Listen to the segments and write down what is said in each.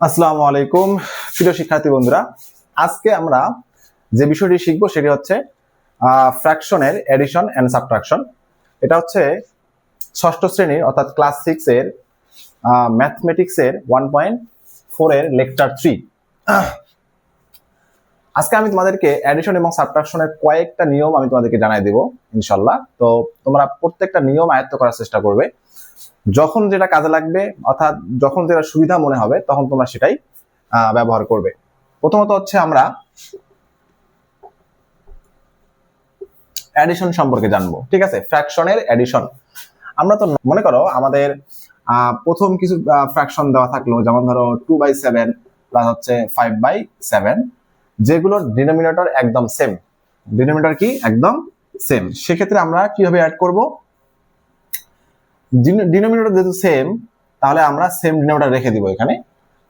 আসসালামু আলাইকুম। প্রিয় শিক্ষার্থী বন্ধুরা, আজকে আমরা যে বিষয়টি শিখব সেটি হচ্ছে ফ্র্যাকশনের এডিশন অ্যান্ড সাবট্রাকশন এটা হচ্ছে ষষ্ঠ শ্রেণির অর্থাৎ ক্লাস সিক্স এর ম্যাথমেটিক্স এর ওয়ান পয়েন্ট ফোর এর লেকচার থ্রি আজকে আমি তোমাদেরকে অ্যাডিশন এবং সাবট্রাকশনের কয়েকটা নিয়ম আমি তোমাদেরকে জানাই দেব, ইনশাল্লাহ। তো তোমরা প্রত্যেকটা নিয়ম আয়ত্ত করার চেষ্টা করবে। যখন যেটা কাজে লাগবে, অর্থাৎ যখন যেটা সুবিধা মনে হবে, তখন তোমরা সেটাই ব্যবহার করবে। প্রথমত হচ্ছে আমরা অ্যাডিশন সম্পর্কে জানব, ঠিক আছে? ফ্র্যাকশনের অ্যাডিশন আমরা তো মনে করো আমাদের প্রথম কিছু ফ্র্যাকশন দেওয়া থাকল, যেমন ধরো টু বাই সেভেন প্লাস হচ্ছে ফাইভ বাই সেভেন যেগুলোর ডিনোমিনেটর একদম সেম ডিনোমিনেটর কি? একদম সেম সেক্ষেত্রে আমরা কীভাবে অ্যাড করব? ডিনোমিনেটর যেহেতু সেম তাহলে আমরা সেম ডিনোমিনেটর রেখে দিব এখানে।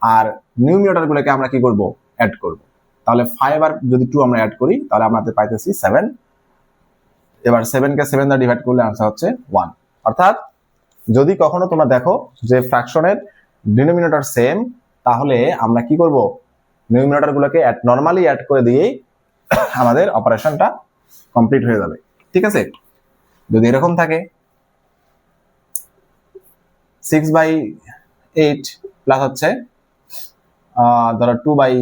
আর নিউমিনেটর গুলোকে আমরা কি করব? অ্যাড করব। তাহলে ফাইভ আর যদি টু আমরা অ্যাড করি, তাহলে আমরা পাইতেছি সেভেন এবার সেভেন কে সেভেন দ্বারা ডিভাইড করলে আনসার হচ্ছে ওয়ান অর্থাৎ যদি কখনো তোমরা দেখো যে ফ্র্যাকশনের ডিনোমিনেটর সেম তাহলে আমরা কি করব? নিউমিনেটর গুলোকে নর্মালি অ্যাড করে দিয়েই আমাদের অপারেশনটা কমপ্লিট হয়ে যাবে। ঠিক আছে? যদি এরকম থাকে সিক্স বাই এইট প্লাস হচ্ছে ধরো টু বাই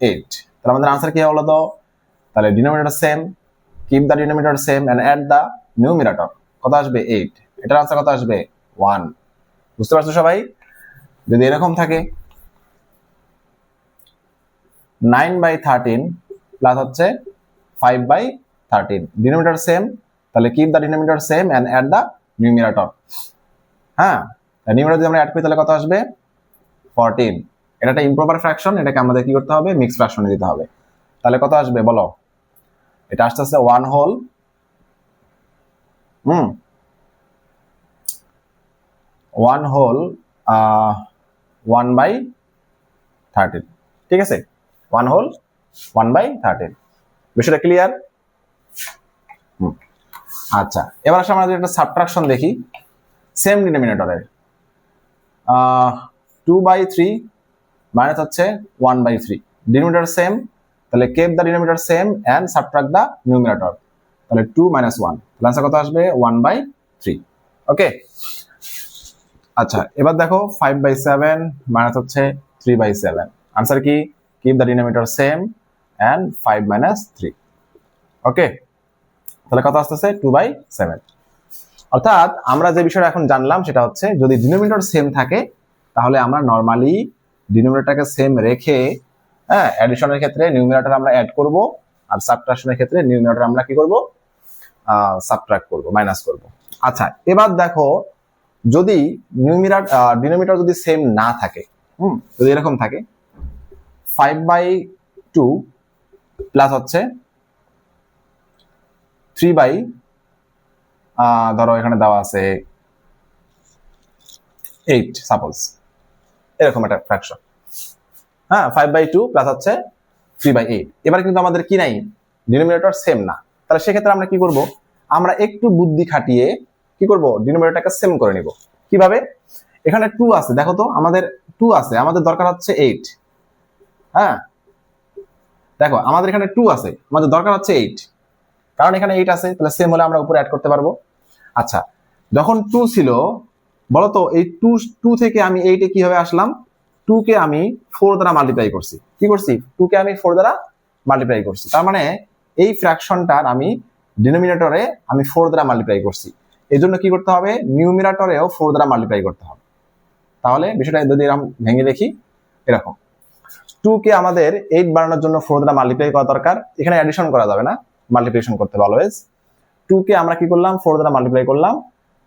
এইট তাহলে আমাদের আনসার কি হলো তো? তাহলে denominator same keep the denominator same and add the new numerator কত আসবে? এইট এটার আনসার কত আসবে? ওয়ান বুঝতে পারছ সবাই? যদি এরকম থাকে নাইন বাই থার্টিন প্লাস হচ্ছে five by thirteen denominator same তাহলে keep the denominator same and add the numerator হ্যাঁ? নিউমিনেটর যদি আমরা অ্যাড করি, তাহলে কত আসবে? ফোরটিন এটা একটা ইম্প্রপার ফ্র্যাকশন এটাকে আমাদের কি করতে হবে? মিক্স ফ্র্যাকশনে দিতে হবে। তাহলে কত আসবে? বলো। এটা আসতে আসতে one whole hmm one whole one by thirteen ঠিক আছে? One whole one by thirteen বিষয়টা ক্লিয়ার আচ্ছা। এবার আসলে আমরা একটা সাবট্রাকশন দেখি। সেম ডিনোমিনেটরের টু বাই থ্রি মাইনাস হচ্ছে one by three denominator same তাহলে keep the denominator same and subtract the numerator তাহলে টু মাইনাস ওয়ান আনসার কত আসবে? ওয়ান বাই থ্রি ওকে আচ্ছা এবার দেখো ফাইভ বাই সেভেন মাইনাস হচ্ছে থ্রি বাই সেভেন আনসার কি? Keep the denominator same and five minus three okay তাহলে কত আসতেছে? টু বাই সেভেন অর্থাৎ আমরা যে বিষয়টা এখন জানলাম সেটা হচ্ছে যদি ডিনোমিনেটর সেম থাকে, তাহলে আমরা নর্মালি ডিনোমিনেটরটাকে সেম রেখে হ্যাঁ অ্যাডিশনের ক্ষেত্রে নিউমিনেটর আমরা অ্যাড করব আর সাবট্রাকশনের ক্ষেত্রে নিউমিনেটর আমরা কি করব? সাবট্রাক্ট করব মাইনাস করব। আচ্ছা এবার দেখো যদি নিউমিনার ডিনোমিনেটর যদি সেম না থাকে, হুম, যদি এরকম থাকে ফাইভ বাই টু প্লাস হচ্ছে থ্রি বাই ধরো এখানে দেওয়া আছে এইট সাপোজ এরকম একটা ফ্র্যাকশন হ্যাঁ ফাইভ বাই টু প্লাস হচ্ছে থ্রি বাই এইট এবার কিন্তু আমাদের কি নাই? ডিনোমিনেটর সেম না। তাহলে সেক্ষেত্রে আমরা কি করব? আমরা একটু বুদ্ধি খাটিয়ে কি করব? ডিনোমিনেটরটাকে সেম করে নিব। কীভাবে? এখানে টু আছে। দেখো তো, আমাদের টু আছে। আমাদের দরকার হচ্ছে এইট হ্যাঁ? দেখো, আমাদের এখানে টু আছে। আমাদের দরকার হচ্ছে এইট কারণ এখানে এইট আছে, তাহলে সেম হলে আমরা উপরে অ্যাড করতে পারব। আচ্ছা যখন টু ছিল, বলতো এই টু টু থেকে আমি এইটে কীভাবে আসলাম? টু কে আমি ফোর দ্বারা মাল্টিপ্লাই করছি। কি করছি? টু কে আমি ফোর দ্বারা মাল্টিপ্লাই করছি। তার মানে এই ফ্র্যাকশনটার আমি ডিনোমিনেটরে আমি ফোর দ্বারা মাল্টিপ্লাই করছি। এই জন্য কি করতে হবে? নিউমিনেটরেও ফোর দ্বারা মাল্টিপ্লাই করতে হবে। তাহলে বিষয়টা যদি এরকম ভেঙে দেখি, এরকম। টু কে আমাদের এইট বানানোর জন্য ফোর দ্বারা মাল্টিপ্লাই করা দরকার। এখানে অ্যাডিশন করা যাবে না। মাল্টিপ্লিকেশন করতে হবে অলওয়েজ টু কে আমরা কি করলাম? ফোর দ্বারা মাল্টিপ্লাই করলাম।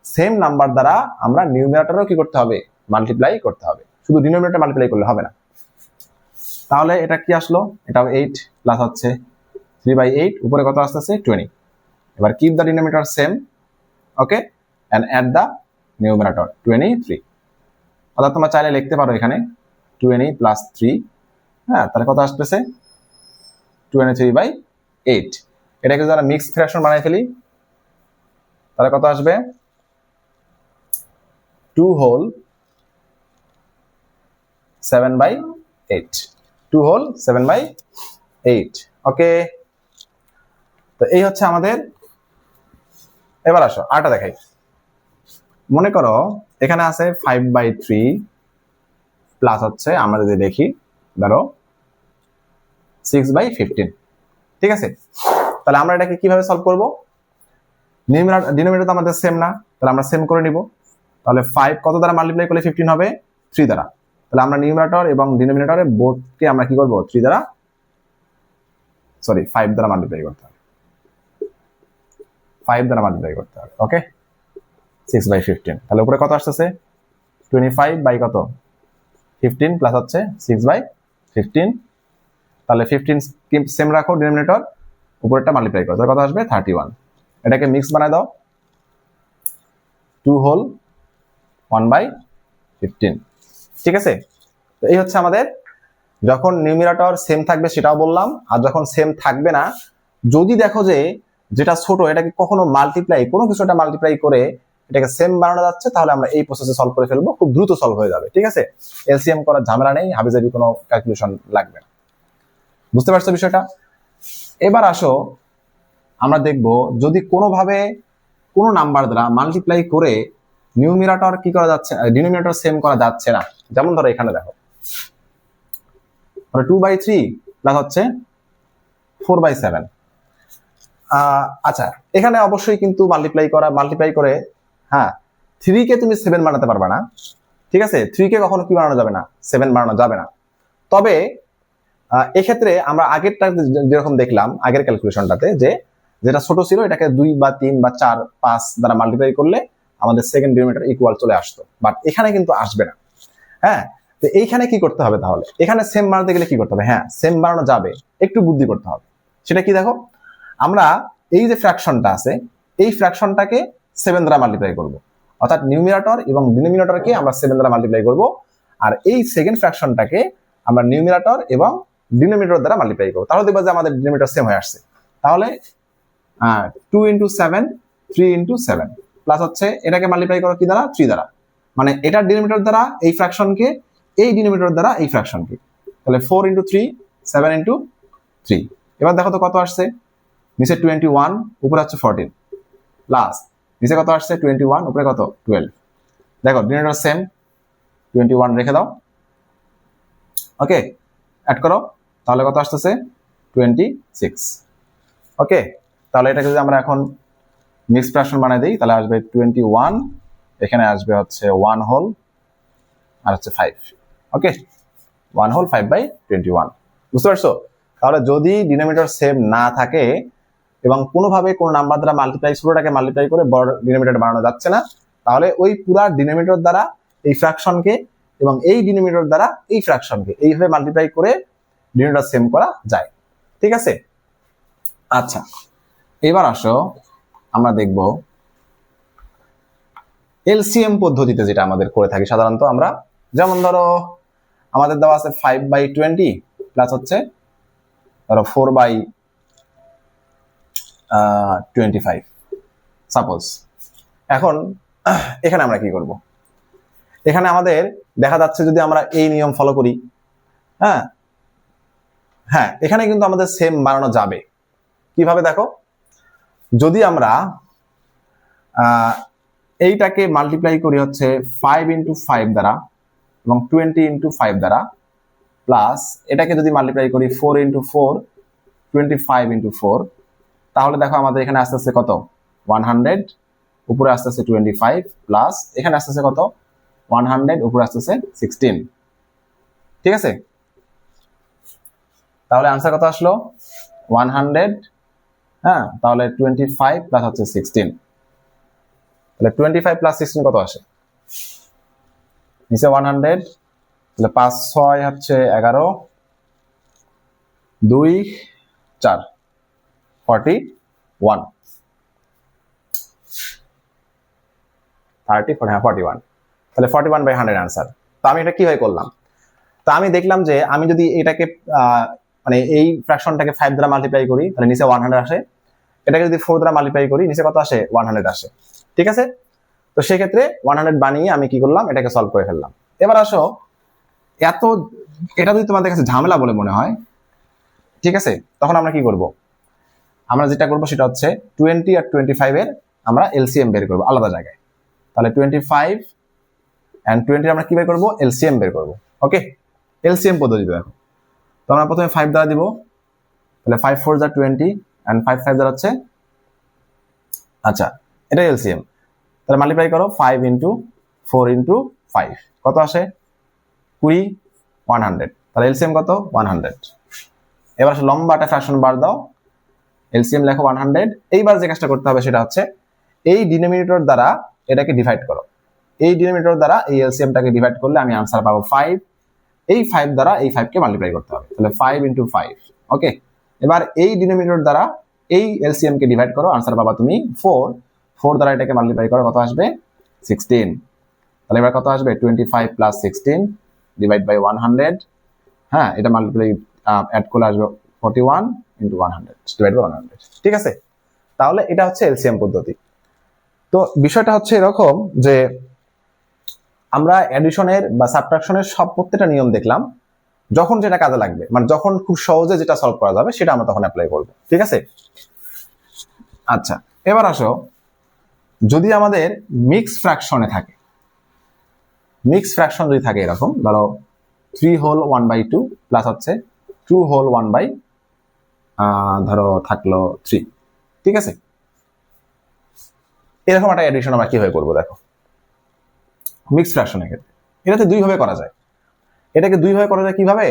সেম নাম্বার দ্বারা আমরা নিউমিনেটরও কি করতে হবে? মাল্টিপ্লাই করতে হবে। শুধু ডিনোমিনেটর মাল্টিপ্লাই করলে হবে না। তাহলে এটা কি আসলো? এটাও এইট প্লাস হচ্ছে থ্রি বাই এইট উপরে কত আসতেছে? টোয়েন্টি এবার keep the denominator same okay and add the numerator twenty three অর্থাৎ তোমরা চাইলে লিখতে পারো এখানে টোয়েন্টি প্লাস থ্রি হ্যাঁ তাহলে কত আসতেছে? টোয়েন্টি থ্রি বাই এইট এটাকে যারা মিক্স ফ্র্যাকশন বানাই ফেলি তাহলে কত আসবে? Two whole seven by eight two whole seven by eight okay তো এই হচ্ছে আমাদের। এবার আসো আরটা দেখাই। মনে করো, এখানে আছে ফাইভ বাই থ্রি প্লাস হচ্ছে, আমরা যদি দেখি, ধরো সিক্স বাই ফিফটিন ঠিক আছে? তাহলে আমরা এটাকে কীভাবে সলভ করব? ডিনোমিনেটর তো আমাদের সেম না, তাহলে আমরা সেম করে নিব। তাহলে ফাইভ কত দ্বারা মাল্টিপ্লাই করলে ফিফটিন হবে? থ্রি দ্বারা। তাহলে আমরা নিউমিনেটর এবং ডিনোমিনেটরে বোথকে আমরা কি করব? থ্রি দ্বারা সরি ফাইভ দ্বারা মাল্টিপ্লাই করতে হবে। ফাইভ দ্বারা মাল্টিপ্লাই করতে হবে ওকে সিক্স বাই ফিফটিন তাহলে উপরে কত আসতেছে? টোয়েন্টি ফাইভ বাই কত? ফিফটিন প্লাস হচ্ছে সিক্স বাই ফিফটিন তাহলে ফিফটিন সেম রাখো ডিনোমিনেটর উপরেরটা মাল্টিপ্লাই করো। তাহলে কত আসবে? থার্টি ওয়ান এটাকে মিক্স বানায় দাও। Two whole one by fifteen ঠিক আছে? তো এই হচ্ছে আমাদের, যখন নিউমিরাটর সেম থাকবে সেটাও বললাম, আর যখন সেম থাকবে না, যদি দেখো যে যেটা ছোট, এটাকে কখনো মাল্টিপ্লাই কোনো কিছু একটা মাল্টিপ্লাই করে এটাকে সেম বানানো যাচ্ছে, তাহলে আমরা এই প্রসেসে সলভ করে ফেলব, খুব দ্রুত সলভ হয়ে যাবে, ঠিক আছে? এলসিএম করার ঝামেলা নেই, হাবিজাবি কোনো ক্যালকুলেশন লাগবে না। বুঝতে পারছ বিষয়টা? এবার আসো আমরা দেখব যদি কোনোভাবে কোনো নাম্বার দ্বারা মাল্টিপ্লাই করে নিউমিরেটর কি করা যাচ্ছে ডিনোমিনেটর সেম করা যাচ্ছে না। যেমন ধরো এখানে দেখো। টু বাই থ্রি প্লাস হচ্ছে ফোর বাই সেভেন আচ্ছা এখানে অবশ্যই কিন্তু মাল্টিপ্লাই করা মাল্টিপ্লাই করে হ্যাঁ থ্রি কে তুমি সেভেন বানাতে পারবে না। ঠিক আছে? থ্রি কে কখনো কি বানানো যাবে না? সেভেন বানানো যাবে না। তবে এক্ষেত্রে আমরা আগেরটা যেরকম দেখলাম, আগের ক্যালকুলেশনটাতে যে যেটা ছোট ছিল, এটাকে দুই বা তিন বা চার, পাঁচ দ্বারা মাল্টিপ্লাই করলে আমাদের সেকেন্ড ডিনোমিনেটর ইকুয়াল চলে আসতো। বাট এখানে কিন্তু আসবে না। হ্যাঁ? তো এইখানে কি করতে হবে তাহলে? এখানে সেম বানাতে গেলে কি করতে হবে? হ্যাঁ সেম বানানো যাবে। একটু বুদ্ধি করতে হবে। সেটা কি দেখো? আমরা এই যে ফ্র্যাকশনটা আছে, এই ফ্র্যাকশনটাকে সেভেন দ্বারা মাল্টিপ্লাই করব। অর্থাৎ নিউমিরেটর এবং ডিনোমিনেটরকে আমরা সেভেন দ্বারা মাল্টিপ্লাই করব। আর এই সেকেন্ড ফ্র্যাকশনটাকে আমরা নিউমিরেটর এবং ডিনোমিনেটর দ্বারা মাল্টিপ্লাই করব। তাহলে দেখব যে আমাদের ডিনোমিনেটর সেম হয়ে আসছে। তাহলে two into seven three into seven plus হচ্ছে এটাকে মাল্টিপ্লাই করো কি দ্বারা? থ্রি দ্বারা। মানে এটার ডিনোমিনেটর দ্বারা এই ফ্র্যাকশনকে এই ডিনোমিনেটর দ্বারা এই ফ্র্যাকশনকে তাহলে four into three seven into three এবার দেখো তো কত আসছে? নিচে টোয়েন্টি ওয়ান উপরে হচ্ছে ফোরটিন প্লাস নিচে কত আসছে? টোয়েন্টি ওয়ান উপরে কত? টুয়েলভ দেখো ডিনোমিনেটর সেম টোয়েন্টি ওয়ান রেখে দাও। ওকে অ্যাড করো। তাহলে কত আসতেছে? টোয়েন্টি সিক্স ওকে তাহলে এটাকে যদি আমরা এখন মিক্স ফ্র্যাকশন বানাই দিই, তাহলে আসবে টোয়েন্টি ওয়ান এখানে আসবে হচ্ছে ওয়ান হোল আর হচ্ছে five okay one whole five by twenty one বুঝতে পারছ? তাহলে যদি ডিনোমিনেটর সেম না থাকে এবং কোনোভাবে কোনো নাম্বার দ্বারা মাল্টিপ্লাই ছোটটাকে মাল্টিপ্লাই করে বড় ডিনোমিনেটর বানানো যাচ্ছে না, তাহলে ওই পুরা ডিনোমিনেটর দ্বারা এই ফ্র্যাকশনকে এবং এই ডিনোমিনেটর দ্বারা এই ফ্র্যাকশনকে এইভাবে মাল্টিপ্লাই করে ডিনোমিনেটর সেম করা যায়, ঠিক আছে? আচ্ছা এবার আসো, আমরা দেখব এলসিএম পদ্ধতিতে যেটা আমাদের করে থাকি। সাধারণত আমরা, যেমন ধরো, আমাদের দেওয়া আছে ফাইভ বাই টোয়েন্টি প্লাস হচ্ছে ধরো four by twenty five suppose এখন, এখানে আমরা কি করব? এখানে আমাদের দেখা যাচ্ছে যদি আমরা এই নিয়ম ফলো করি হ্যাঁ? হ্যাঁ এখানে কিন্তু আমাদের সেম বানানো যাবে। কীভাবে দেখো? যদি আমরা এইটাকে মাল্টিপ্লাই করি হচ্ছে ফাইভ ইন্টু ফাইভ দ্বারা এবং টোয়েন্টি ইন্টু ফাইভ দ্বারা প্লাস এটাকে যদি মাল্টিপ্লাই করি four into four twenty five into four তাহলে দেখো আমাদের এখানে আস্তে আস্তে কত? ওয়ান হান্ড্রেড উপরে আস্তে আস্তে টোয়েন্টি ফাইভ প্লাস এখানে আস্তে আস্তে কত? ওয়ান হান্ড্রেড উপরে আস্তে আস্তে সিক্সটিন ঠিক আছে? তাহলে আনসার কত আসলো? ওয়ান হান্ড্রেড হ্যাঁ? তাহলে টোয়েন্টি ফাইভ প্লাস হচ্ছে সিক্সটিন তাহলে টোয়েন্টি ফাইভ প্লাস সিক্সটিন কত আসে? নিচে ওয়ান হান্ড্রেড তাহলে পাঁচ ছয় হচ্ছে এগারো, দুই, চার ফর্টি ওয়ান থার্টি হ্যাঁ ফর্টি ওয়ান তাহলে forty one by hundred answer তো আমি এটা কীভাবে করলাম? তা আমি দেখলাম যে আমি যদি এটাকে মানে এই ফ্র্যাকশনটাকে ফাইভ দ্বারা মাল্টিপ্লাই করি, তাহলে নিচে ওয়ান হান্ড্রেড আসে। এটাকে যদি ফোর দ্বারা মাল্টিপ্লাই করি, নিচে কত আসে? ওয়ান হান্ড্রেড আসে। ঠিক আছে? তো সেক্ষেত্রে ওয়ান হান্ড্রেড বানিয়ে আমি কি করলাম? এটাকে সলভ করে ফেললাম। এবার আসো, এত, এটা যদি তোমাদের কাছে ঝামেলা বলে মনে হয়, ঠিক আছে? তখন আমরা কি করব? আমরা যেটা করব সেটা হচ্ছে টোয়েন্টি আর টোয়েন্টি ফাইভের আমরা এলসিএম বের করব আলাদা জায়গায়। তাহলে টোয়েন্টি ফাইভ অ্যান্ড টোয়েন্টি আমরা কি বের করব? এলসিএম বের করব। ওকে এলসিএম পদ্ধতিতে দেখো। তো আমরা প্রথমে ফাইভ দ্বারা দিব। তাহলে ফাইভ ফোর যা টোয়েন্টি অ্যান্ড ফাইভ ফাইভ দ্বারা হচ্ছে আচ্ছা এটা এলসিএম তাহলে মাল্টিপ্লাই করো five into four into five কত আসে? কুড়ি ওয়ান হান্ড্রেড তাহলে এলসিএম কত? ওয়ান হান্ড্রেড এবার আসে লম্বা একটা ফ্র্যাকশন বার দাও। এলসিএম লেখো ওয়ান হান্ড্রেড এইবার যে কাজটা করতে হবে সেটা হচ্ছে এই ডিনোমিনেটর দ্বারা এটাকে ডিভাইড করো। এই ডিনোমিনেটর দ্বারা এই এলসিএমটাকে ডিভাইড করলে আমি আনসার পাবো ফাইভ এই ফাইভ দ্বারা এই ফাইভকে মাল্টিপ্লাই করতে হবে। তাহলে ফাইভ ইন্টু ফাইভ ওকে এবার এই ডিনোমিনেটর দ্বারা এই এলসিএম কে ডিভাইড করো। আনসার পাবা তুমি ফোর ফোর দ্বারা এটাকে মাল্টিপ্লাই করো, কত আসবে? সিক্সটিন তাহলে এবার কত আসবে? Twenty five plus sixteen divide by one hundred হ্যাঁ এটা মাল্টিপ্লাই অ্যাড করলে আসবে forty one into one hundred divide by one hundred ঠিক আছে? তাহলে এটা হচ্ছে এলসিএম পদ্ধতি। তো বিষয়টা হচ্ছে এরকম যে আমরা অ্যাডিশনের বা সাবট্রাকশনের সব প্রত্যেকটা নিয়ম দেখলাম, যখন যেটা কাজে লাগবে মানে যখন খুব সহজে যেটা সলভ করা যাবে, সেটা আমরা তখন অ্যাপ্লাই করব, ঠিক আছে? আচ্ছা এবার আসো, যদি আমাদের মিক্স ফ্র্যাকশনে থাকে মিক্স ফ্র্যাকশন যদি থাকে এরকম, ধরো three whole one by two plus হচ্ছে টু হোল ওয়ান বাই ধরো থাকল থ্রি ঠিক আছে? এরকম একটা এডিশন আমরা কীভাবে করব দেখো? মিক্স ফ্র্যাকশনের ক্ষেত্রে। এটাতে দুইভাবে করা যায়। এটাকে দুইভাবে করা যায় কীভাবে?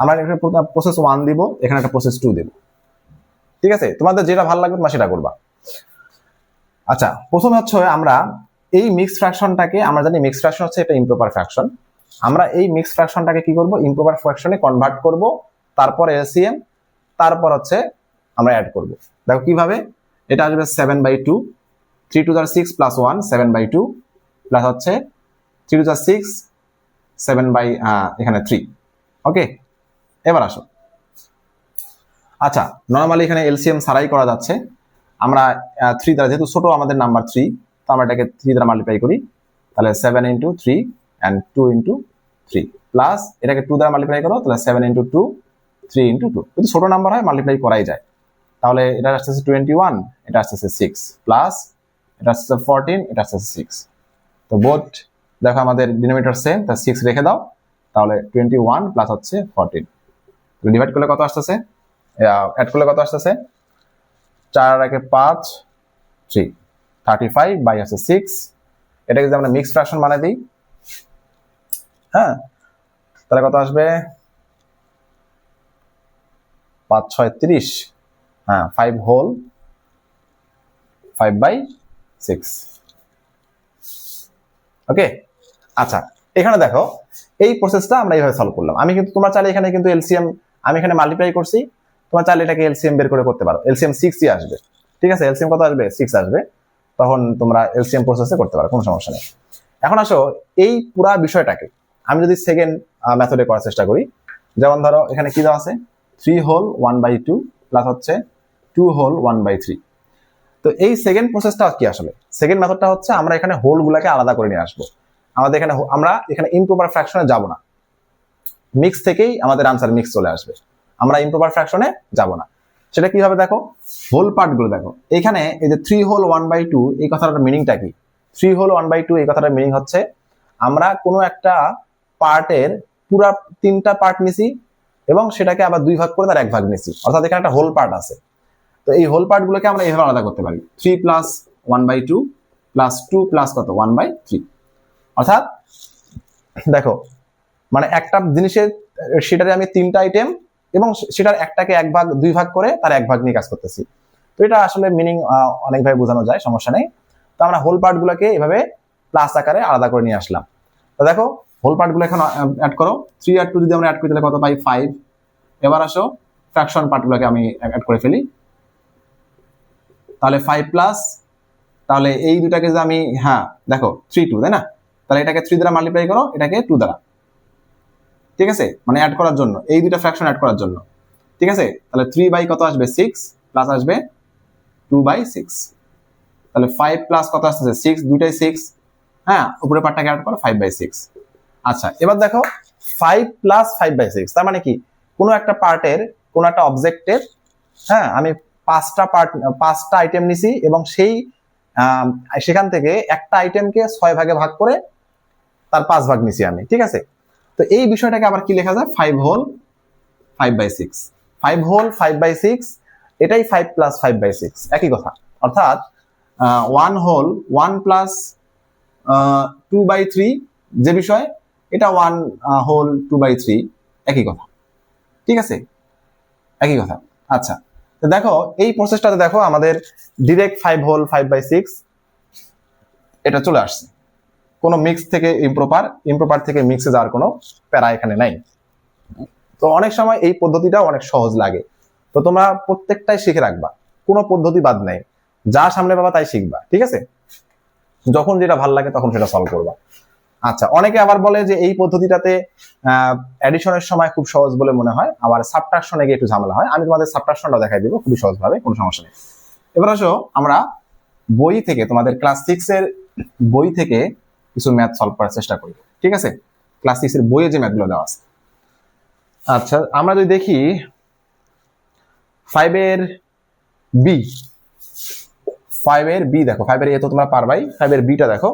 আমরা এখানে প্রসেস ওয়ান দিব, এখানে একটা প্রসেস টু দিব। ঠিক আছে? তোমাদের যেটা ভালো লাগবে তোমরা সেটা করবা। আচ্ছা প্রথমে হচ্ছে আমরা এই মিক্স ফ্র্যাকশনটাকে আমরা জানি মিক্স ফ্র্যাকশন হচ্ছে এটা ইম্প্রপার ফ্র্যাকশন আমরা এই মিক্স ফ্র্যাকশনটাকে কি করব? ইম্প্রপার ফ্র্যাকশনে কনভার্ট করব, তারপর এলসিএম তারপর হচ্ছে আমরা অ্যাড করব। দেখো কীভাবে? এটা আসবে seven by two three two jar six plus one seven by two plus হচ্ছে three two six seven by এখানে থ্রি ওকে এবার আসো। আচ্ছা নর্মালি এখানে এলসিএম সারাই করা যাচ্ছে। আমরা থ্রি দ্বারা, যেহেতু ছোটো আমাদের নাম্বার থ্রি তো আমরা এটাকে থ্রি দ্বারা মাল্টিপ্লাই করি। তাহলে seven into three and two into three plus এটাকে টু দ্বারা মাল্টিপ্লাই করো, তাহলে seven into two three into two যদি ছোটো নাম্বার হয় মাল্টিপ্লাই করাই যায়। তাহলে এটা আসতেছে টোয়েন্টি ওয়ান এটা আসতেছে সিক্স প্লাস এটা আসতেছে ফোরটিন এটা আসতেছে সিক্স তো বোথ দেখো আমাদের ডিনোমিনেটর সেম তা সিক্স রেখে দাও, তাহলে টোয়েন্টি ওয়ান প্লাস হচ্ছে ফোরটিন ডিভাইড করলে কত আসতেছে? অ্যাড করলে কত আসতেছে? চার একে পাঁচ থ্রি থার্টি ফাইভ বাই আছে সিক্স এটাকে যদি আমরা মিক্স ফ্র্যাকশন বানাই দিই হ্যাঁ তাহলে কত আসবে? পাঁচ, ছয়, তিরিশ। হ্যাঁ five whole five by six okay আচ্ছা এখানে দেখো, এই প্রসেসটা আমরা এইভাবে সলভ করলাম। আমি কিন্তু, তোমার চাইলে এখানে কিন্তু এলসিএম আমি এখানে মাল্টিপ্লাই করছি। তোমার চাইলে এটাকে এলসিএম বের করে করতে পারো। এলসিএম সিক্সই আসবে। ঠিক আছে? এলসিএম কত আসবে? সিক্স আসবে। তখন তোমরা এলসিএম প্রসেসে করতে পারো, কোনো সমস্যা নেই। এখন আসো, এই পুরা বিষয়টাকে আমি যদি সেকেন্ড মেথডে করার চেষ্টা করি। যেমন ধরো, এখানে কি দেওয়া আছে? Three whole one by two plus হচ্ছে two whole one by three তো এই সেকেন্ড প্রসেসটা কি আসলে? সেকেন্ড মেথডটা হচ্ছে আমরা এখানে হোল গুলাকে আলাদা করে নিয়ে আসব। আমাদের এখানে আমরা এখানে ইম্প্রপার ফ্র্যাকশনে যাব না। মিক্স থেকেই আমাদের আনসার মিক্স চলে আসবে। আমরা ইম্প্রপার ফ্র্যাকশনে যাব না। সেটা কীভাবে দেখো? হোল পার্টগুলো দেখো। এখানে এই যে three whole one by two এই কথাটার মিনিংটা কি? Three whole one by two এই কথাটার মিনিং হচ্ছে আমরা কোনো একটা পার্টের পুরা তিনটা পার্ট নিছি এবং সেটাকে আবার দুই ভাগ করে তার এক ভাগ নিছি। অর্থাৎ এখানে একটা হোল পার্ট আছে। তো এই হোল পার্টগুলোকে আমরা এইভাবে আলাদা করতে পারি। Three plus one by two plus two plus কত? ওয়ান বাই থ্রি অর্থাৎ, দেখো মানে একটা জিনিসের সেটারে আমি তিনটা আইটেম এবং সেটার একটাকে এক ভাগ, দুই ভাগ করে তার এক ভাগ নিয়ে কাজ করতেছি। তো এটা আসলে মিনিং অনেকভাবে বোঝানো যায়, সমস্যা নেই। তো আমরা হোল পার্টগুলোকে এভাবে প্লাস আকারে আলাদা করে নিয়ে আসলাম। তো দেখো হোল পার্টগুলো এখন অ্যাড করো। থ্রি আর টু যদি আমরা অ্যাড করি, তাহলে কত পাই? ফাইভ এবার আসো ফ্র্যাকশন পার্টগুলোকে আমি অ্যাড করে ফেলি। তাহলে ফাইভ প্লাস তাহলে এই দুটাকে যে আমি হ্যাঁ দেখো থ্রি টু তাই না? তাহলে এটাকে থ্রি দ্বারা মাল্টিপ্লাই করো, এটাকে টু দ্বারা। ঠিক আছে? মানে অ্যাড করার জন্য, এই দুটা ফ্র্যাকশন অ্যাড করার জন্য। ঠিক আছে? তাহলে থ্রি বাই কত আসবে? সিক্স প্লাস আসবে টু বাই সিক্স তাহলে ফাইভ প্লাস কত আসতেছে? সিক্স দুটাই সিক্স হ্যাঁ উপরে পার্টটাকে অ্যাড করো ফাইভ বাই সিক্স আচ্ছা এবার দেখো five plus five by six তার মানে কি? কোনো একটা পার্টের কোনো একটা অবজেক্টের হ্যাঁ আমি পাঁচটা পার্ট পাঁচটা আইটেম নিছি এবং সেই সেখান থেকে একটা আইটেমকে ছয় ভাগে ভাগ করে তার পাঁচ ভাগ নিছি আমি, ঠিক আছে? তো এই বিষয়টাকে আবার কি লেখা যায়? Five whole five by six five whole five by six এটাই five plus five by six একই কথা। অর্থাৎ one whole one plus two by three যে বিষয়, এটা one whole two by three একই কথা। ঠিক আছে? একই কথা। আচ্ছা। দেখো, এই প্রসেসটাতে দেখো আমাদের direct five whole five by six এটা চলে আসছে। কোনো মিক্স থেকে ইম্প্রপার ইম্প্রপার থেকে মিক্সে যাওয়ার কোনো প্যারা এখানে নাই। তো অনেক সময় এই পদ্ধতিটা অনেক সহজ লাগে। তো তোমরা প্রত্যেকটাই শিখে রাখবা। কোনো পদ্ধতি বাদ নেই। যা সামনে পাবা তাই শিখবা, ঠিক আছে? যখন যেটা ভালো লাগে তখন সেটা সলভ করবা। আচ্ছা অনেকে আবার বলে যে এই পদ্ধতিটাতে অ্যাডিশনের সময় খুব সহজ বলে মনে হয়, আবার সাবট্রাকশনে গিয়ে একটু ঝামেলা হয়। আমি তোমাদের সাবট্রাকশনটা দেখাই দিব, খুবই সহজভাবে কোনো সমস্যা নেই। এবার আসো, আমরা বই থেকে, তোমাদের ক্লাস সিক্স এর বই থেকে কিছু ম্যাথ সলভ করার চেষ্টা করি, ঠিক আছে? ক্লাস সিক্স এর বইয়ে যে ম্যাথগুলো দেওয়া আছে। আচ্ছা আমরা যদি দেখি ফাইভের বি ফাইভের বি দেখো ফাইভের এ তো তোমরা পারবাই ফাইভের বিটা দেখো।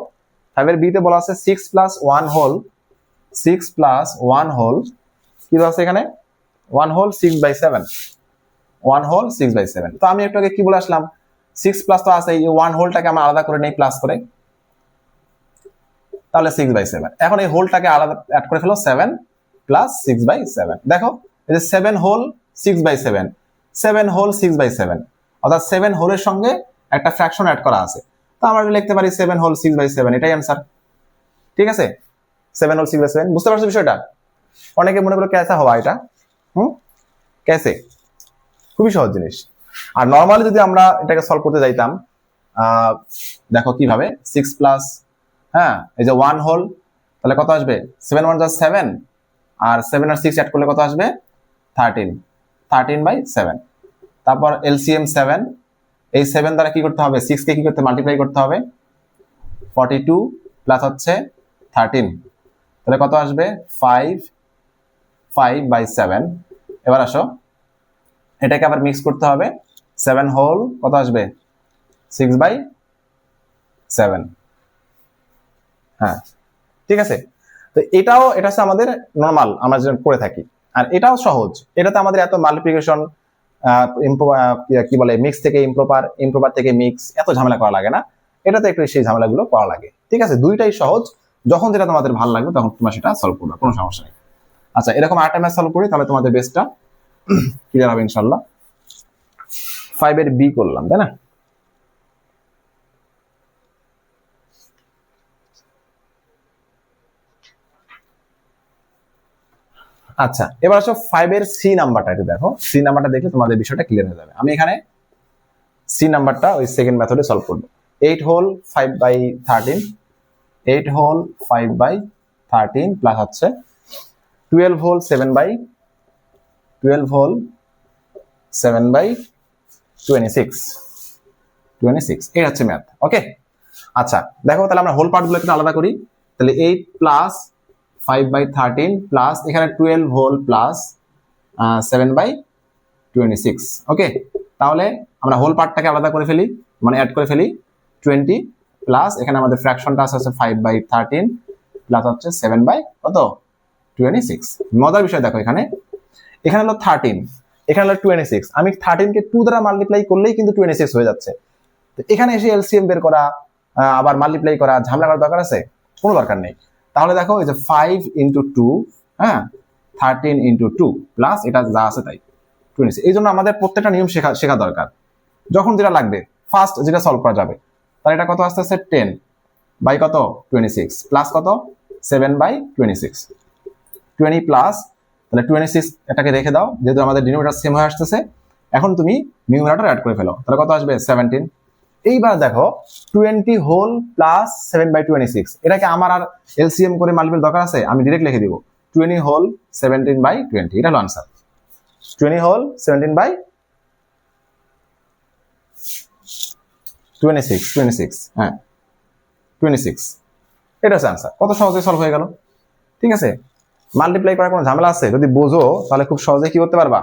ফাইভের বিতে বলা আছে six plus one whole six plus one whole কি আছে এখানে? One whole six by seven one whole six by seven তো আমি একটু আগে কি বলে আসলাম? সিক্স প্লাস তো আছে, এই ওয়ান হোলটাকে আমরা আলাদা করে নেই প্লাস করে। তাহলে সিক্স বাই সেভেন এখন এই হোলটাকে আলাদা অ্যাড করে ফেলো seven plus six by seven দেখো, এই যে seven whole six by seven seven whole six by seven অর্থাৎ সেভেন হোলের সঙ্গে একটা ফ্র্যাকশন অ্যাড করা আছে। তো আমরা লিখতে পারি seven whole six by seven এটাই অ্যান্সার ঠিক আছে? Seven whole six by seven বুঝতে পারছ বিষয়টা? অনেকে মনে করো ক্যাসে হওয়া এটা। হুম? ক্যাসে। খুবই সহজ জিনিস। আর নর্মালি যদি আমরা এটাকে সলভ করতে যাইতাম দেখো কীভাবে? সিক্স প্লাস হ্যাঁ এই যে ওয়ান হোল তাহলে কত আসবে? সেভেন ওয়ান যা সেভেন আর সেভেন আর সিক্স অ্যাড করলে কত আসবে? থার্টিন থার্টিন বাই সেভেন তারপর এলসিএম সেভেন এই সেভেন দ্বারা কি করতে হবে? সিক্স কে কি করতে মাল্টিপ্লাই করতে হবে। ফর্টি টু প্লাস হচ্ছে থার্টিন তাহলে কত আসবে? ফাইভ ফাইভ বাই সেভেন এবার আসো। এটাকে আবার মিক্স করতে হবে। সেভেন হোল কত আসবে? সিক্স বাই সেভেন হ্যাঁ ঠিক আছে? তো এটাও, এটা হচ্ছে আমাদের নর্মাল আমরা যেটা করে থাকি। আর এটাও সহজ। এটাতে আমাদের এত মাল্টিপ্লিকেশন কি বলে মিক্স থেকে ইম্প্রপার ইম্প্রপার থেকে মিক্স এত ঝামেলা করা লাগে না। এটাতে একটু সেই ঝামেলাগুলো করা লাগে। ঠিক আছে? দুইটাই সহজ। যখন যেটা তোমাদের ভালো লাগবে, তখন তোমরা সেটা সলভ করবে, কোনো সমস্যা নেই। আচ্ছা এরকম আরেকটা ম্যাথ সলভ করি, তাহলে তোমাদের বেস্টটা ক্লিয়ার হবে ইনশাল্লাহ ফাইভের বি করলাম, তাই না? আচ্ছা এবার আসো ফাইভের সি নাম্বারটা একটু দেখো। সি নাম্বারটা দেখলে তোমাদের বিষয়টা ক্লিয়ার হয়ে যাবে। আমি এখানে সি নাম্বারটা ওই সেকেন্ড মেথডে সলভ করব। Eight whole five by thirteen eight whole five by thirteen plus হচ্ছে twelve whole seven by twelve whole seven by twenty six twenty six এই হচ্ছে ম্যাথ ওকে আচ্ছা দেখো তাহলে আমরা হোল পার্টগুলো একটু আলাদা করি। তাহলে eight plus five by thirteen plus এখানে twelve whole plus seven by twenty six okay তাহলে আমরা হোল পার্টটাকে আলাদা করে ফেলি মানে অ্যাড করে ফেলি টোয়েন্টি প্লাস এখানে আমাদের ফ্র্যাকশনটা আছে হচ্ছে ফাইভ বাই থার্টিন প্লাস হচ্ছে সেভেন বাই কত? টোয়েন্টি সিক্স মজার বিষয় দেখো এখানে। এখানে হলো থার্টিন এখানে হলো টোয়েন্টি সিক্স আমি থার্টিনকে টু দ্বারা মাল্টিপ্লাই করলেই কিন্তু টোয়েন্টি সিক্স হয়ে যাচ্ছে। তো এখানে এসে এলসিএম বের করা আবার মাল্টিপ্লাই করা, ঝামেলা করার দরকার আছে? কোনো দরকার নেই। তাহলে দেখো, এই যে ফাইভ ইন্টু টু হ্যাঁ? থার্টিন ইন্টু টু প্লাস এটা যা আছে তাই। টোয়েন্টি এই জন্য আমাদের প্রত্যেকটা নিয়ম শেখা শেখা দরকার। যখন যেটা লাগবে ফার্স্ট যেটা সলভ করা যাবে, তাহলে এটা কত আসতে আসছে টেন বাই কত? টোয়েন্টি সিক্স প্লাস কত? Seven by twenty six twenty plus তাহলে টোয়েন্টি সিক্স এটাকে রেখে দাও, যেহেতু আমাদের ডিনোমিটার সেম হয়ে আসতেছে, এখন তুমি নিউমারেটর অ্যাড করে ফেলো। তাহলে কত আসবে? সেভেন্টিন এইবার দেখো twenty whole plus seven by twenty six এটাকে আমার আর এলসিএম করে মাল্টিপল দরকার আছে? আমি ডিরেক্ট লিখে দিব। Twenty whole seventeen by twenty এটা হলো answer twenty whole seventeen by twenty six twenty six হ্যাঁ টোয়েন্টি সিক্স এটা হচ্ছে আনসার কত সহজে সলভ হয়ে গেল? ঠিক আছে? মাল্টিপ্লাই করার কোনো ঝামেলা আছে? যদি বোঝো, তাহলে খুব সহজে কি করতে পারবা?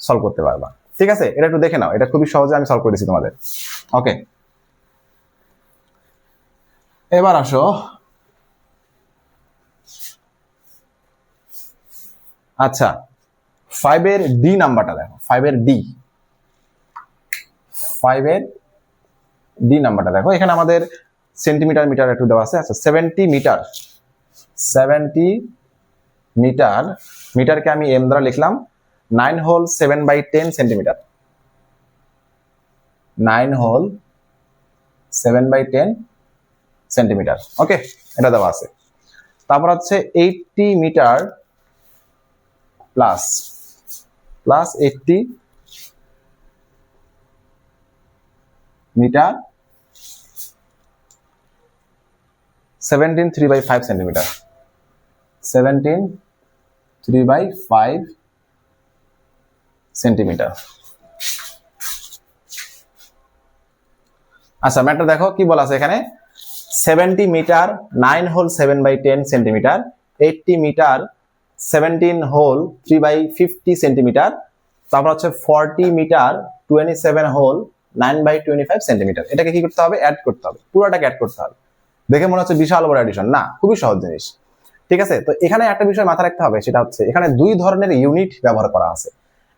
সলভ করতে পারবা। ঠিক আছে? এটা একটু দেখে নাও। এটা খুবই সহজে আমি সলভ করে তোমাদের। ওকে এবার আসো। আচ্ছা ফাইভের ডি নাম্বারটা দেখো। ফাইভের ডি ফাইভের ডি নাম্বারটা দেখো। এখানে আমাদের সেন্টিমিটার মিটার একটু দেওয়া আছে। আচ্ছা সেভেন্টি মিটার সেভেন্টি মিটার মিটারকে আমি এম দ্বারা লিখলাম। Nine whole seven by ten centimetre. Nine whole seven by ten centimetre. Okay, এটা দেওয়া আছে। তারপর হচ্ছে eighty metre plus plus eighty metre seventeen three by five centimetre. Seventeen three by five centimetre. আচ্ছা ম্যাটটা দেখো কি বলা আছে এখানে? Seventy metre nine whole seven by ten centimetre eighty metre seventeen whole three by fifty centimetre তারপর হচ্ছে forty metre twenty seven whole nine by twenty five centimetre এটাকে কি করতে হবে? অ্যাড করতে হবে। পুরোটাকে অ্যাড করতে হবে। দেখে মনে হচ্ছে বিশাল বড় অ্যাডিশন না, খুবই সহজ জিনিস। ঠিক আছে? তো এখানে একটা বিষয় মাথায় রাখতে হবে, সেটা হচ্ছে এখানে দুই ধরনের ইউনিট ব্যবহার করা আছে।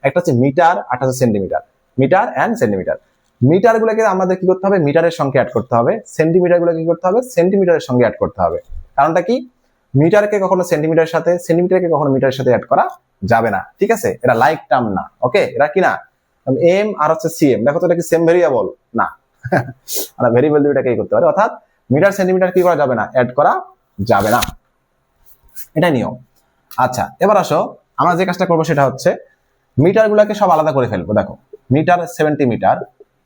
একটা হচ্ছে মিটার একটা হচ্ছে centimetre. Metre and centimetre. Metre গুলোকে আমাদের কি করতে হবে? মিটারের সঙ্গে অ্যাড করতে হবে। সেন্টিমিটারগুলো কি করতে হবে? সেন্টিমিটারের সঙ্গে অ্যাড করতে হবে। কারণটা কি? মিটারকে কখনো সেন্টিমিটারের সাথে, সেন্টিমিটারকে কখনো মিটারের সাথে অ্যাড করা যাবে না। ঠিক আছে? এটা লাইক টার্ম না। ওকে এটা কি না? এম আর হচ্ছে সিএম দেখো তো এটা কি সেম ভেরিয়েবল না। আমরা ভেরিয়েবল দিয়ে এটাকে করতে পারি। অর্থাৎ মিটার, সেন্টিমিটার কি করা যাবে না? অ্যাড করা যাবে না। এটা নিয়ম। আচ্ছা এবার আসো। আমরা যে কাজটা করব সেটা হচ্ছে মিটার গুলাকে সব আলাদা করে ফেলব, দেখো। মিটার সেভেন্টি মিটার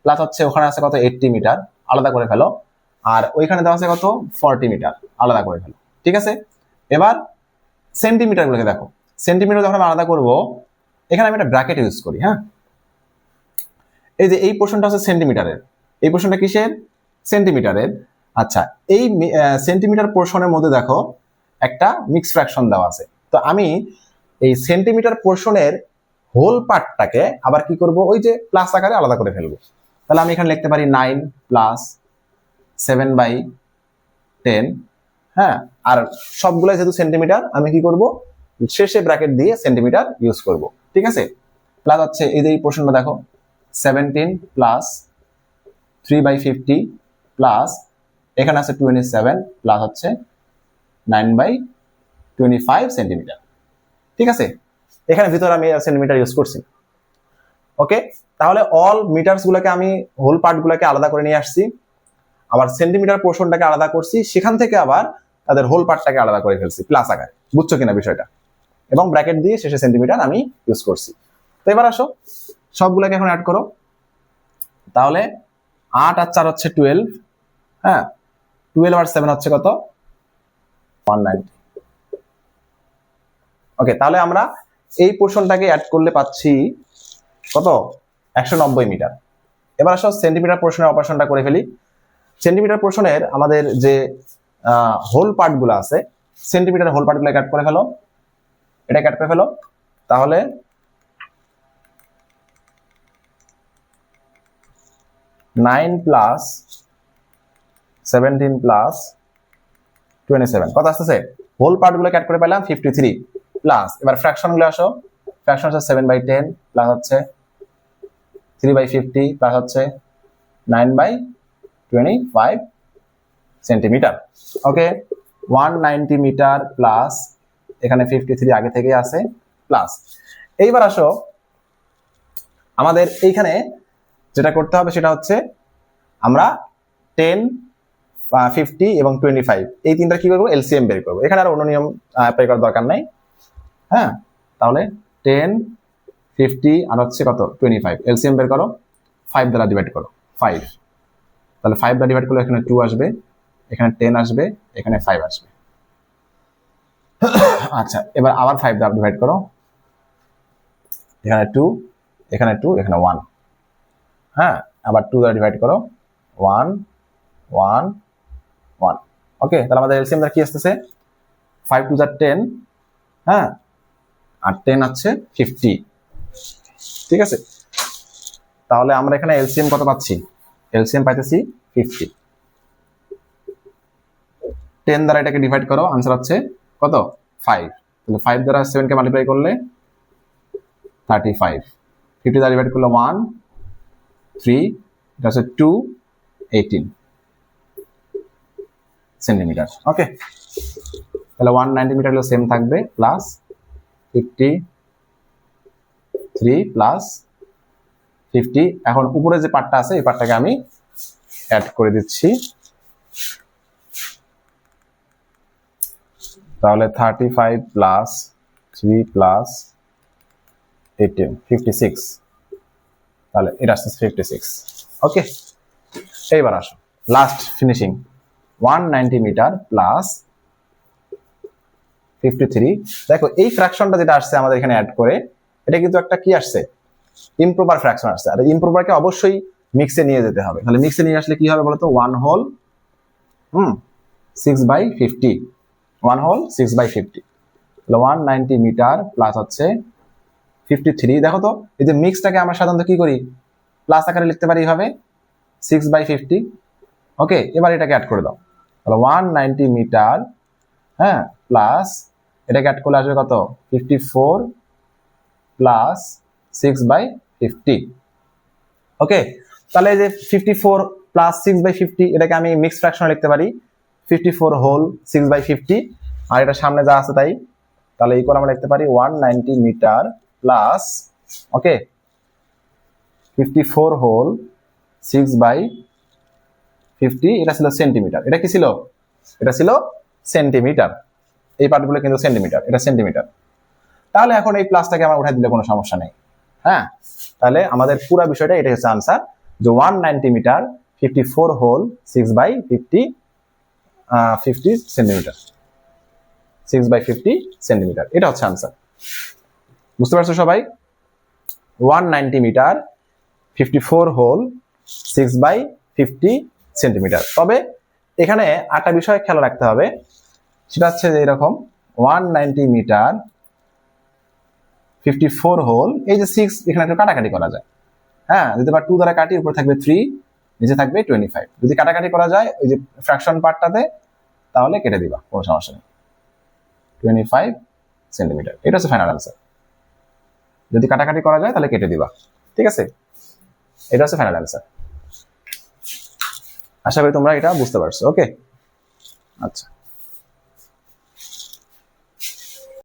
প্লাস হচ্ছে ওখানে আছে কত এইটটি মিটার, আলাদা করে ফেলো। আর ওইখানে দেওয়া আছে কত ফর্টি মিটার, আলাদা করে ফেলো। ঠিক আছে? এবার সেন্টিমিটার গুলোকে দেখো। সেন্টিমিটার যখন আলাদা করব, এখানে আমি একটা ব্র্যাকেট ইউজ করি হ্যাঁ? এই যে এই পোর্শনটা হচ্ছে সেন্টিমিটারের এই পোর্শনটা কিসের? সেন্টিমিটারের আচ্ছা এই সেন্টিমিটার পোর্শনের মধ্যে দেখো, একটা মিক্স ফ্র্যাকশন দেওয়া আছে। তো আমি এই সেন্টিমিটার পোর্শনের হোল পার্টটাকে আবার কি করব? ওই যে প্লাস আকারে আলাদা করে ফেলব। তাহলে আমি এখানে লিখতে পারি nine plus seven by ten হ্যাঁ? আর সবগুলো যেহেতু সেন্টিমিটার আমি কি করব? শেষে ব্র্যাকেট দিয়ে সেন্টিমিটার ইউজ করব। ঠিক আছে? প্লাস হচ্ছে এই যে এই পোর্শনটা দেখো seventeen plus three by fifty plus এখানে আছে টোয়েন্টি সেভেন প্লাস হচ্ছে nine by twenty five centimetre ঠিক আছে? এখানে ভিতরে আমি সেন্টিমিটার ইউজ করছি। ওকে তাহলে অল মিটার্স গুলোকে আমি হোল পার্ট গুলোকে আলাদা করে নিয়ে আসছি। আবার সেন্টিমিটার পোর্শনটাকে আলাদা করছি। সেখান থেকে আবার তাদের হোল পার্টটাকে আলাদা করে ফেলছি প্লাস আকারে। বুঝছ কিনা বিষয়টা? এবং ব্র্যাকেট দিয়ে শেষে সেন্টিমিটার আমি ইউজ করছি। তো এবার আসো, সবগুলোকে এখন অ্যাড করো। তাহলে আট আর চার হচ্ছে টুয়েলভ হ্যাঁ? টুয়েলভ আর সেভেন হচ্ছে কত? ওয়ান নাইনটি ওকে তাহলে আমরা এই পোর্শনটাকে অ্যাড করলে পাচ্ছি কত? একশো নব্বই মিটার। এবার আসো সেন্টিমিটার পোর্শনের অপারেশনটা করে ফেলি। সেন্টিমিটার পোর্শনের আমাদের যে হোল পার্টগুলো আছে সেন্টিমিটার হোল পার্টগুলো কাট করে ফেলো। এটা কাট করে ফেলো। তাহলে nine plus seventeen plus twenty seven কত আসতেছে? হোল পার্টগুলো কাট করে পেলাম ফিফটি থ্রি প্লাস এবার ফ্র্যাকশনগুলো আসো। ফ্র্যাকশন হচ্ছে সেভেন বাই টেন প্লাস হচ্ছে থ্রি বাই ফিফটি প্লাস হচ্ছে nine by twenty five centimetre okay one ninety metre plus এখানে ফিফটি থ্রি আগে থেকেই আছে প্লাস এইবার আসো, আমাদের এইখানে যেটা করতে হবে সেটা হচ্ছে আমরা টেন ফিফটি এবং টোয়েন্টি ফাইভ এই তিনটা কি করব? এলসিএম বের করব। এখানে আর অন্য নিয়ম অ্যাপ্লাই করার দরকার নাই। হ্যাঁ? তাহলে টেন ফিফটি আর হচ্ছে কত? টোয়েন্টি ফাইভ এলসিএম বের করো ফাইভ দ্বারা ডিভাইড করো ফাইভ তাহলে ফাইভ দ্বারা ডিভাইড করলে এখানে টু আসবে, এখানে টেন আসবে, এখানে ফাইভ আসবে। আচ্ছা এবার আবার ফাইভ দ্বারা ডিভাইড করো। এখানে টু এখানে টু এখানে ওয়ান হ্যাঁ? আবার টু দ্বারা ডিভাইড করো ওয়ান ওয়ান ওয়ান ওকে তাহলে আমাদের এলসিএম দ্বারা কি আসতেছে? ফাইভ টু জার টেন হ্যাঁ? আর টেন আছে ফিফটি ঠিক আছে? তাহলে আমরা এখানে এলসিএম কত পাচ্ছি? এলসিএম পাইতেছি ফিফটি টেন দ্বারা এটাকে ডিভাইড করো আনসার হচ্ছে কত? ফাইভ তাহলে ফাইভ দ্বারা সেভেনকে মাল্টিপ্লাই করলে থার্টি ফাইভ ফিফটি দ্বারা ডিভাইড করলে ওয়ান থ্রি এটা হচ্ছে টু এইটিন সেন্টিমিটার ওকে তাহলে ওয়ান নাইনটি মিটার সেম থাকবে plus fifty three plus fifty এখন উপরে যে পার্টটা আছে, এই পার্টটাকে আমি অ্যাড করে দিচ্ছি। তাহলে thirty five plus three plus eighteen fifty six তাহলে এটা আসছে ফিফটি সিক্স ওকে এইবার আসো। Last finishing one ninety metre plus fifty three দেখো, এই ফ্র্যাকশনটা যেটা আসছে আমাদের এখানে অ্যাড করে, এটা কিন্তু একটা কি আসছে? ইমপ্রপার ফ্র্যাকশন আসছে। আর ইমপ্রপারকে অবশ্যই মিক্সে নিয়ে যেতে হবে। তাহলে মিক্সে নিয়ে আসলে কি হবে বলতো? One whole hmm six by fifty one whole six by fifty তাহলে ওয়ান নাইনটি মিটার প্লাস হচ্ছে ফিফটি থ্রি দেখো তো, এই যে মিক্সটাকে আমরা সাধারণত কি করি? প্লাস আকারে লিখতে পারি এইভাবে। সিক্স বাই ফিফটি ওকে এবার এটাকে অ্যাড করে দাও। তাহলে ওয়ান নাইনটি মিটার হ্যাঁ প্লাস এটাকে অ্যাড করলে আসবে কত? Fifty four plus six by fifty okay তাহলে যে fifty four plus six by fifty এটাকে আমি মিক্স ফ্র্যাকশনে লিখতে পারি। Fifty four whole six by fifty আর এটা সামনে যা আছে তাই। তাহলে ইকুয়াল আমরা লিখতে পারি one ninety metre plus okay fifty four whole six by fifty এটা ছিল সেন্টিমিটার এটা কি ছিল? এটা ছিল সেন্টিমিটার এই পার্টগুলো কিন্তু সেন্টিমিটার এটা সেন্টিমিটার তাহলে এখন এই প্লাসটাকে আমার উঠাই দিলে কোনো সমস্যা নেই। হ্যাঁ? তাহলে আমাদের পুরো বিষয়টা এটা হচ্ছে আনসার যে one ninety metre fifty four whole six by fifty fifty centimetre six by fifty centimetre এটা হচ্ছে আনসার বুঝতে পারছ সবাই? One ninety metre fifty four whole six by fifty centimetre তবে এখানে আটটা বিষয় খেয়াল রাখতে হবে। সেটা হচ্ছে যে এরকম one ninety metre fifty four whole এই যে সিক্স এখানে একটু কাটাকাটি করা যায়। হ্যাঁ যদি বা টু দ্বারা কাটি, উপরে থাকবে থ্রি নিচে থাকবে টোয়েন্টি ফাইভ যদি কাটাকাটি করা যায়, ওই যে ফ্র্যাকশন পার্টটাতে তাহলে কেটে দিবা, কোনো সমস্যা নেই। টোয়েন্টি ফাইভ সেন্টিমিটার এটা হচ্ছে ফাইনাল আনসার যদি কাটাকাটি করা যায়, তাহলে কেটে দিবা। ঠিক আছে? এটা হচ্ছে ফাইনাল অ্যান্সার আশা করি তোমরা এটা বুঝতে পারছ ওকে আচ্ছা।